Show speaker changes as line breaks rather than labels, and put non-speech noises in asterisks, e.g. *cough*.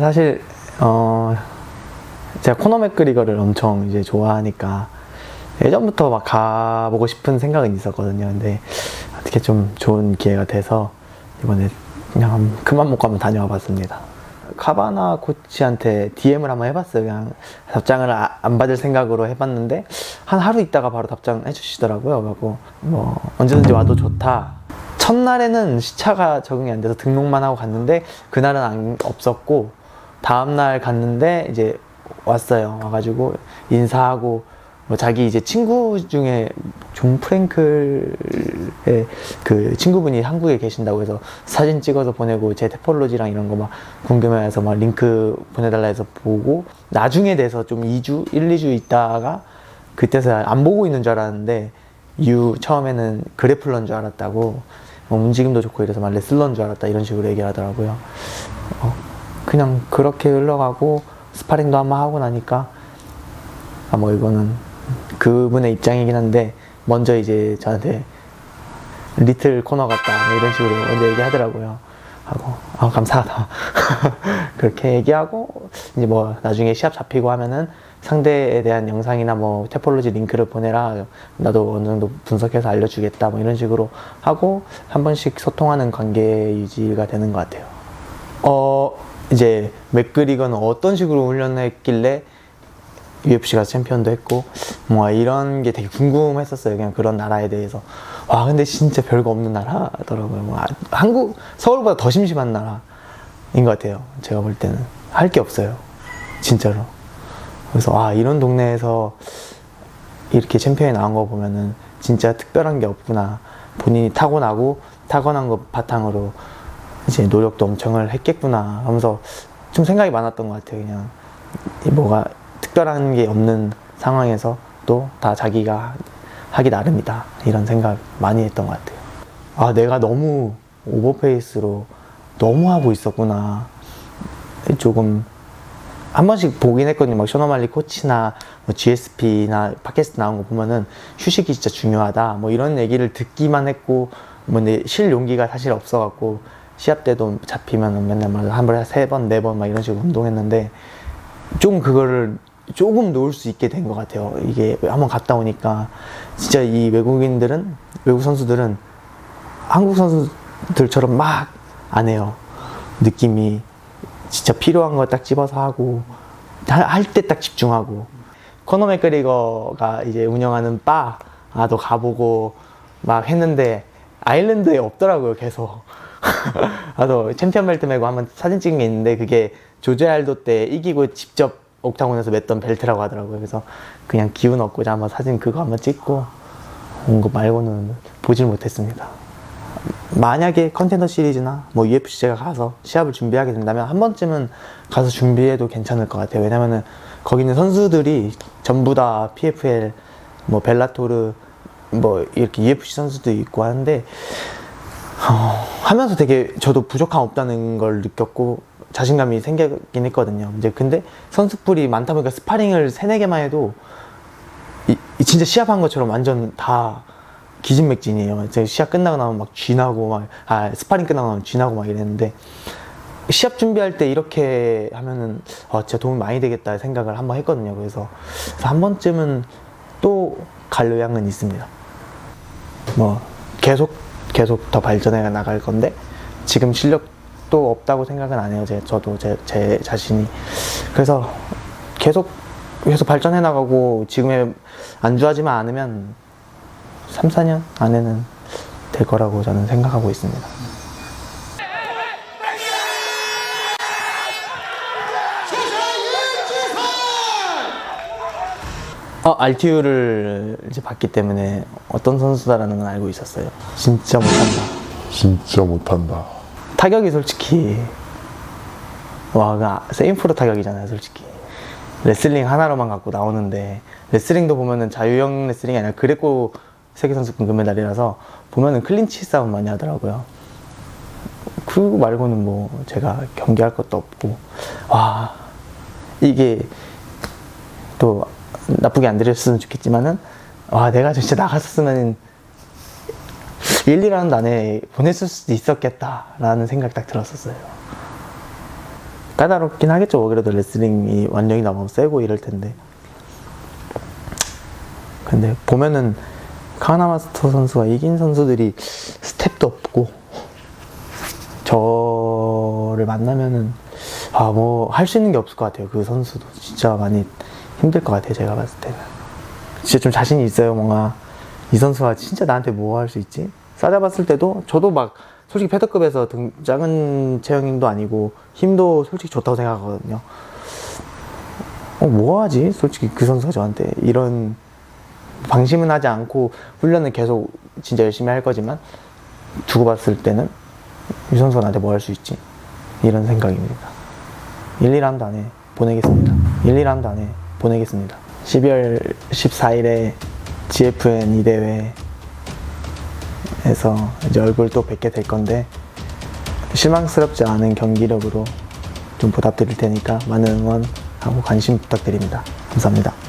사실 어 제가 코너 맥그리거를 엄청 이제 좋아하니까 예전부터 막 가보고 싶은 생각은 있었거든요. 근데 어떻게 좀 좋은 기회가 돼서 이번에 그냥 그만 못 가면 다녀와 봤습니다. 카바나 코치한테 DM을 한번 해봤어요. 그냥 답장을 아- 안 받을 생각으로 해봤는데 한 하루 있다가 바로 답장해 주시더라고요. 그래고 뭐 언제든지 와도 좋다. 첫날에는 시차가 적응이 안 돼서 등록만 하고 갔는데 그날은 안, 없었고 다음날 갔는데 이제 왔어요. 와가지고 인사하고 뭐 자기 이제 친구 중에 존 프랭클의 그 친구분이 한국에 계신다고 해서 사진 찍어서 보내고 제 테폴로지랑 이런 거 막 궁금해해서 막 링크 보내달라 해서 보고 나중에 돼서 좀 2주, 1, 2주 있다가 그때서 안 보고 있는 줄 알았는데 유 처음에는 그래플러인 줄 알았다고 뭐 움직임도 좋고 이래서 막 레슬러인 줄 알았다 이런 식으로 얘기하더라고요. 어, 그냥 그렇게 흘러가고 스파링도 한번 하고 나니까 아 뭐 이거는 그분의 입장이긴 한데 먼저 이제 저한테 리틀 코너 같다 뭐 이런 식으로 먼저 얘기하더라고요. 하고 아 감사하다 *laughs* 그렇게 얘기하고 이제 뭐 나중에 시합 잡히고 하면은 상대에 대한 영상이나 뭐 테폴로지 링크를 보내라 나도 어느 정도 분석해서 알려주겠다 뭐 이런 식으로 하고 한 번씩 소통하는 관계 유지가 되는 것 같아요. 어 이제 맥그리거는 어떤 식으로 훈련했길래 UFC가 챔피언도 했고 뭐 이런 게 되게 궁금했었어요. 그냥 그런 나라에 대해서. 와 근데 진짜 별거 없는 나라더라고요. 뭐, 아, 한국 서울보다 더 심심한 나라인 것 같아요. 제가 볼 때는 할 게 없어요. 진짜로. 그래서 아 이런 동네에서 이렇게 챔피언이 나온 거 보면은 진짜 특별한 게 없구나. 본인이 타고나고 타고난 거 바탕으로 이제 노력도 엄청을 했겠구나 하면서 좀 생각이 많았던 것 같아요. 그냥 이 뭐가 특별한 게 없는 상황에서 또 다 자기가 하기 나름이다 이런 생각 많이 했던 것 같아요. 아 내가 너무 오버페이스로 너무 하고 있었구나. 조금 한 번씩 보긴 했거든요. 막 쇼너말리 코치나 뭐 GSP나 팟캐스트 나온 거 보면은 휴식이 진짜 중요하다. 뭐 이런 얘기를 듣기만 했고 뭐실 용기가 사실 없어갖고 시합 때도 잡히면은 맨날 막한 번에 세 번, 네 번 막 이런 식으로 운동했는데 좀 그거를 조금 놓을 수 있게 된 것 같아요. 이게 한번 갔다 오니까 진짜 이 외국인들은 외국 선수들은 한국 선수들처럼 막 안 해요. 느낌이 진짜 필요한 거 딱 집어서 하고 할 때 딱 집중하고. 코너 맥그리거가 이제 운영하는 바도 가보고 막 했는데 아일랜드에 없더라고요 계속. *laughs* 나도 챔피언 벨트 메고 한번 사진 찍은 게 있는데 그게 조제 알도 때 이기고 직접 옥타곤에서 맸던 벨트라고 하더라고요. 그래서 그냥 기운 얻고자 한번 사진 그거 한번 찍고 온 거 말고는 보질 못했습니다 만약에 컨텐더 시리즈나 뭐 UFC 제가 가서 시합을 준비하게 된다면 한 번쯤은 가서 준비해도 괜찮을 것 같아요. 왜냐면은 거기 있는 선수들이 전부 다 PFL, 뭐 벨라토르, 뭐 이렇게 UFC 선수도 있고 하는데 어, 하면서 되게 저도 부족함 없다는 걸 느꼈고 자신감이 생기긴 했거든요. 이제 근데 선수풀이 많다 보니까 스파링을 세네 개만 해도 이, 이 진짜 시합한 것처럼 완전 다 기진맥진이에요. 제가 시합 끝나고 나면 막 쥐나고 막, 아, 스파링 끝나고 나면 쥐나고 막 이랬는데, 시합 준비할 때 이렇게 하면은, 어, 진짜 도움이 많이 되겠다 생각을 한번 했거든요. 그래서, 그래서 한 번쯤은 또 갈 의향은 있습니다. 뭐, 계속, 계속 더 발전해 나갈 건데, 지금 실력도 없다고 생각은 안 해요. 제, 저도 제, 제 자신이. 그래서 계속, 계속 발전해 나가고, 지금에 안주하지만 않으면, 3, 4년 안에는 될 거라고 저는 생각하고 있습니다. 어, RTU를 이제 봤기 때문에 어떤 선수다라는 건 알고 있었어요. 진짜 못한다.
진짜 못한다.
타격이 솔직히 와, 그 세인프로 타격이잖아요, 솔직히. 레슬링 하나로만 갖고 나오는데 레슬링도 보면은 자유형 레슬링이 아니라 그레코 세계 선수권 금메달이라서 보면은 클린치 싸움 많이 하더라고요. 그 말고는 뭐 제가 경기할 것도 없고 와 이게 또 나쁘게 안 들렸으면 좋겠지만은 와 내가 진짜 나갔었으면 1, 2라운드 안에 보냈을 수도 있었겠다라는 생각 딱 들었었어요. 까다롭긴 하겠죠. 그래도 레슬링이 완전히 너무 세고 이럴 텐데. 근데 보면은 카나마스터 선수가 이긴 선수들이 스텝도 없고 저를 만나면은 아 뭐 할 수 있는 게 없을 것 같아요. 그 선수도 진짜 많이 힘들 것 같아요. 제가 봤을 때는 진짜 좀 자신이 있어요. 뭔가 이 선수가 진짜 나한테 뭐 할 수 있지? 싸잡았을 때도 저도 막 솔직히 패드급에서 등 작은 체형도 아니고 힘도 솔직히 좋다고 생각하거든요. 어, 뭐 하지? 솔직히 그 선수가 저한테 이런 방심은 하지 않고 훈련은 계속 진짜 열심히 할 거지만 두고 봤을 때는 이 선수가 나한테 뭐 할 수 있지? 이런 생각입니다. 1, 2라운드 안에 보내겠습니다. 1, 2라운드 안에 보내겠습니다. 12월 14일에 GFN 2대회에서 이제 얼굴 또 뵙게 될 건데 실망스럽지 않은 경기력으로 좀 보답드릴 테니까 많은 응원하고 관심 부탁드립니다. 감사합니다.